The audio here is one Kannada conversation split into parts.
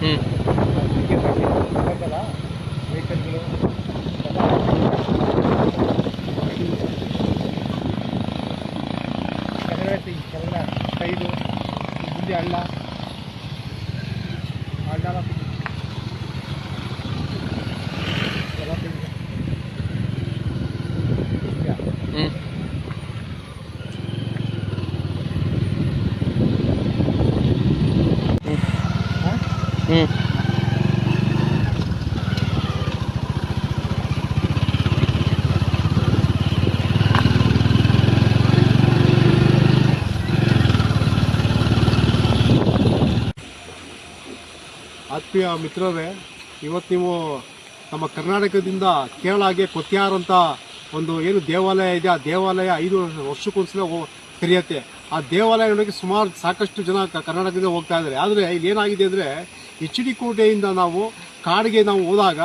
ಹ್ಞೂ ಟಿಕೆಟ್ ಹಾಕಲ್ಲ ವೆಹಿಕಲ್ಗಳು ಕೆಳಗಡೆ ಕೆಳಗಡೆ ಕೈದು ಮುಂದೆ ಹಳ್ಳ ಹಳ್ಳ ಎಲ್ಲ ತೆಗ್ದು. ಈಗ ಹ್ಞೂ ಆತ್ಮೀಯ ಮಿತ್ರರೇ, ಇವತ್ತು ನೀವು ನಮ್ಮ ಕರ್ನಾಟಕದಿಂದ ಕೇರಳಗೆ ಕೊತ್ತಿಯಾರ್ ಅಂತ ಒಂದು ಏನು ದೇವಾಲಯ ಇದೆ, ಆ ದೇವಾಲಯ ಐದು ವರ್ಷಕ್ಕೊಂದ್ಸಲ ತೆರೆಯುತ್ತೆ. ಆ ದೇವಾಲಯ ನೋಡೋಕೆ ಸುಮಾರು ಸಾಕಷ್ಟು ಜನ ಕರ್ನಾಟಕದಿಂದ ಹೋಗ್ತಾ ಇದ್ದಾರೆ. ಆದರೆ ಇಲ್ಲಿ ಏನಾಗಿದೆ ಅಂದರೆ ಎಚ್ ಡಿ ಕೋಟೆಯಿಂದ ನಾವು ಕಾಡಿಗೆ ನಾವು ಹೋದಾಗ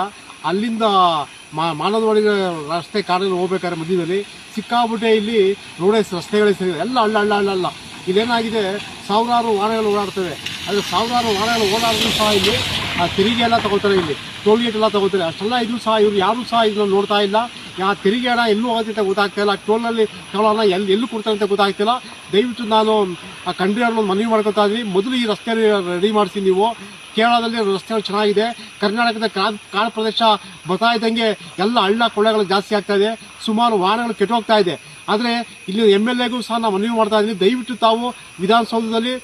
ಅಲ್ಲಿಂದ ಮಾನದವಾಡಿ ರಸ್ತೆ ಕಾಡಲ್ಲಿ ಹೋಗ್ಬೇಕಾದ್ರೆ ಮಧ್ಯದಲ್ಲಿ ಸಿಕ್ಕಾಬಿಟ್ಟೆ ಇಲ್ಲಿ ರೋಡೇಸ್, ರಸ್ತೆಗಳೇ ಸರಿ ಎಲ್ಲ ಹಳ್ಳ ಹಳ್ಳ ಹಳ್ಳ ಅಲ್ಲ ಇಲ್ಲೇನಾಗಿದೆ, ಸಾವಿರಾರು ವಾಹನಗಳು ಓಡಾಡ್ತವೆ. ಆದರೆ ಸಾವಿರಾರು ವಾಹನಗಳು ಓಡಾಡಿದ್ರು ಸಹ ಇಲ್ಲಿ, ಆ, ತೆರಿಗೆ ಎಲ್ಲ ತಗೋತಾರೆ ಇಲ್ಲಿ. ಟೋಲ್ ಗೇಟ್ ಎಲ್ಲ ತಗೋತಾರೆ. ಅಷ್ಟೆಲ್ಲ ಇದ್ರು ಸಹ ಇವರು, ಯಾರು ಸಹ ಇದನ್ನ ನೋಡ್ತಾ ಇಲ್ಲ. ಯಾ ತೆರಿಗೆ ಹಣ ಎಲ್ಲೂ ಅಂತ ಗೊತ್ತಾಗ್ತಾ ಇಲ್ಲ. ಟೋಲ್ನಲ್ಲಿ ತಗೊಳ್ಳೋ ಎಲ್ಲಿ, ಎಲ್ಲೂ ಕೊಡ್ತಾರೆ ಅಂತ ಗೊತ್ತಾಗ್ತಿಲ್ಲ. ದಯವಿಟ್ಟು ನಾನು, ಆ, ಕಂಡ್ರಿ ಅವ್ರನ್ನ ಮನವಿ ಮಾಡ್ಕೊತಾ ಇದ್ದೀನಿ. ಮೊದಲು ಈ ರಸ್ತೆ ರೆಡಿ ಮಾಡಿಸಿ ನೀವು. ಕೇರಳದಲ್ಲಿ ರಸ್ತೆಗಳು ಚೆನ್ನಾಗಿದೆ. ಕರ್ನಾಟಕದ ಕಾಡು ಪ್ರದೇಶ ಬರ್ತಾ ಇದ್ದಂಗೆ ಎಲ್ಲ ಹಳ್ಳ ಕೊಳ್ಳಗಳು ಜಾಸ್ತಿ ಆಗ್ತಾ ಇದೆ. ಸುಮಾರು ವಾಹನಗಳು ಕೆಟ್ಟೋಗ್ತಾ ಇದೆ. ಆದರೆ ಇಲ್ಲಿ ಎಂ ಎಲ್ ಎಗೂ ಸಹ ನಾವು ಮನವಿ ಮಾಡ್ತಾ ಇದ್ದೀನಿ. ದಯವಿಟ್ಟು ತಾವು ವಿಧಾನಸೌಧದಲ್ಲಿ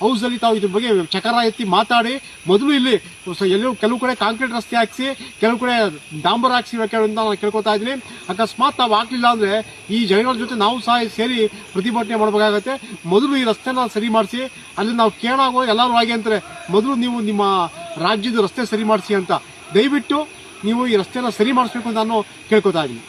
ಹೌಸಲ್ಲಿ ತಾವು ಇದ್ರ ಬಗ್ಗೆ ಚಕರ ಎತ್ತಿ ಮಾತಾಡಿ. ಮೊದಲು ಇಲ್ಲಿ ಸ- ಎಲ್ಲೂ ಕೆಲವು ಕಡೆ ಕಾಂಕ್ರೀಟ್ ರಸ್ತೆ ಹಾಕಿಸಿ, ಕೆಲವು ಕಡೆ ಡಾಂಬರ್ ಹಾಕ್ಸಿ ಅಂತ ನಾನು ಕೇಳ್ಕೊತಾ ಇದ್ದೀನಿ. ಅಕಸ್ಮಾತ್ ನಾವು ಆಗಲಿಲ್ಲ ಅಂದರೆ ಈ ಜನಗಳ ಜೊತೆ ನಾವು ಸಹ ಸೇರಿ ಪ್ರತಿಭಟನೆ ಮಾಡಬೇಕಾಗತ್ತೆ. ಮೊದಲು ಈ ರಸ್ತೆನ ಸರಿ ಮಾಡಿಸಿ. ಅಲ್ಲಿ ನಾವು ಕೇಳಾಗೋ ಎಲ್ಲರೂ ಹಾಗೆ ಅಂತಾರೆ. ಮೊದಲು ನೀವು ನಿಮ್ಮ ರಾಜ್ಯದ ರಸ್ತೆ ಸರಿ ಮಾಡಿಸಿ ಅಂತ ದಯವಿಟ್ಟು ನೀವು ಈ ರಸ್ತೆನ ಸರಿ ಮಾಡಿಸ್ಬೇಕು ಅಂತ ನಾನು ಕೇಳ್ಕೊತಾ ಇದ್ದೀನಿ.